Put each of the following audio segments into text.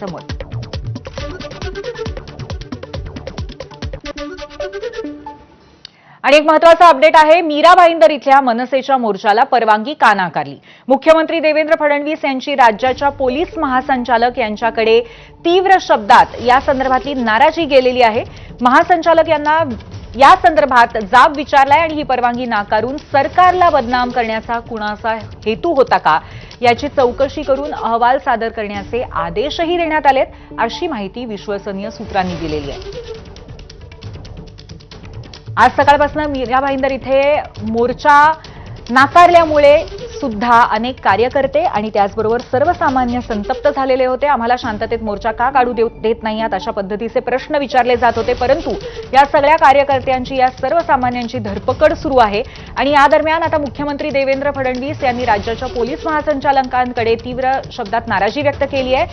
समोर. आणि एक महत्त्वाचा अपडेट आहे मीरा भाईंदर इथल्या मनसेच्या मोर्चाला परवानगी का नाकारली? मुख्यमंत्री देवेंद्र फडणवीस यांची राज्याच्या पोलीस महासंचालक यांच्याकडे तीव्र शब्दात या संदर्भातली नाराजी गेलेली आहे. महासंचालक यांना या संदर्भात जाब विचारलाय आणि ही परवानगी नाकारून सरकारला बदनाम करण्याचा कुणाचा हेतू होता का? याची चौकशी करून अहवाल सादर करण्याचे आदेशही देण्यात आलेत अशी माहिती विश्वसनीय सूत्रांनी दिलेली आहे. आज सकाळपासून मीरा भाईंदर इथे मोर्चा नाकारल्यामुळे सुद्धा अनेक कार्यकर्ते आणि त्याचबरोबर सर्वसामान्य संतप्त झालेले होते. आम्हाला शांततेत मोर्चा का काढू देत नाही आहात अशा पद्धतीचे प्रश्न विचारले जात होते. परंतु या सगळ्या कार्यकर्त्यांची या सर्वसामान्यांची धरपकड सुरू आहे. आणि या दरम्यान आता मुख्यमंत्री देवेंद्र फडणवीस यांनी राज्याच्या पोलीस महासंचालकांकडे तीव्र शब्दात नाराजी व्यक्त केली आहे.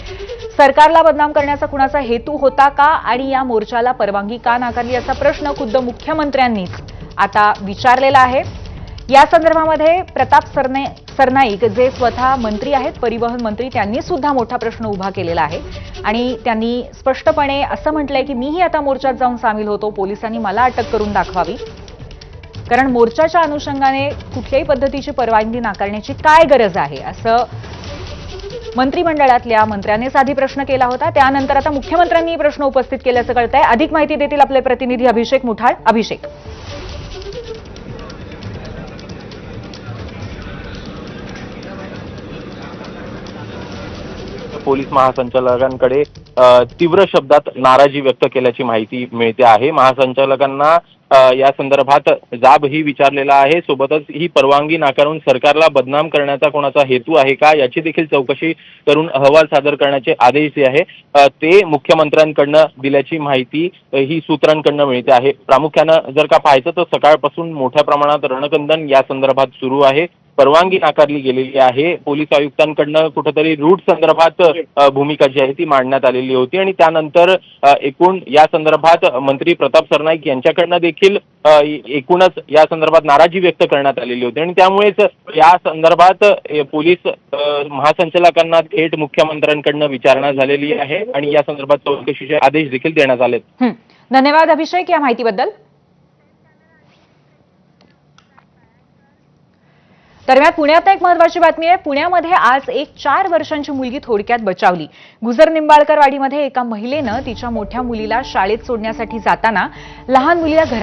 सरकारला बदनाम करण्याचा कुणाचा हेतू होता का? आणि या मोर्चाला परवानगी का नाकारली? असा प्रश्न खुद्द मुख्यमंत्र्यांनीच आता विचारलेला आहे. या संदर्भामध्ये प्रताप सरने सरनाईक जे स्वतः मंत्री आहेत परिवहन मंत्री त्यांनी सुद्धा मोठा प्रश्न उभा केलेला आहे. आणि त्यांनी स्पष्टपणे असं म्हटलंय की मीही आता मोर्चात जाऊन सामील होतो. पोलिसांनी मला अटक करून दाखवावी. कारण मोर्चाच्या अनुषंगाने कुठल्याही पद्धतीची परवानगी नाकारण्याची काय गरज आहे? असं मंत्रिमंडळातल्या मंत्र्यानेच आधी प्रश्न केला होता. त्यानंतर आता मुख्यमंत्र्यांनी प्रश्न उपस्थित केल्याचं आहे अधिक माहिती देतील आपले प्रतिनिधी अभिषेक मुठाळ. अभिषेक. पोलीस महासंचालकांकडे तीव्र शब्दात नाराजी व्यक्त केल्याची माहिती मिळते आहे. महासंचालकांना या संदर्भात जाब ही विचारलेला आहे. सोबतच ही परवानगी नाकारून सरकारला बदनाम करण्याचा कोणाचा हेतू आहे का याची देखील चौकशी करून अहवाल सादर करण्याचे आदेश जे आहे ते मुख्यमंत्र्यांकडनं दिल्याची माहिती ही सूत्रांकडनं मिळते आहे. प्रामुख्यानं जर का पाहायचं तर सकाळपासून मोठ्या प्रमाणात रणकंदन या संदर्भात सुरू आहे. परवानगी नाकारली गेलेली आहे. पोलीस आयुक्तांकडनं कुठेतरी रूट संदर्भात भूमिका जी आहे ती मांडण्यात आलेली होती आणि त्यानंतर एकूण या संदर्भात मंत्री प्रताप सरनाईक यांच्याकडनं देखील एकूणच या संदर्भात नाराजी व्यक्त करण्यात आलेली होती. आणि त्यामुळेच या संदर्भात पोलीस महासंचालकांना थेट मुख्यमंत्र्यांकडनं विचारणा झालेली आहे आणि या संदर्भात चौकशीचे आदेश देखील देण्यात आलेत. धन्यवाद अभिषेक या माहितीबद्दल. दरम्यान पुण्यात एक महत्वाची बातमी आहे. पुण्यामध्ये आज एक चार वर्षांची मुलगी थोडक्यात बचावली. गुजर निंबाळकर वाडीमध्ये एका महिलेनं तिच्या मोठ्या मुलीला शाळेत सोडण्यासाठी जाताना लहान मुलीला घरात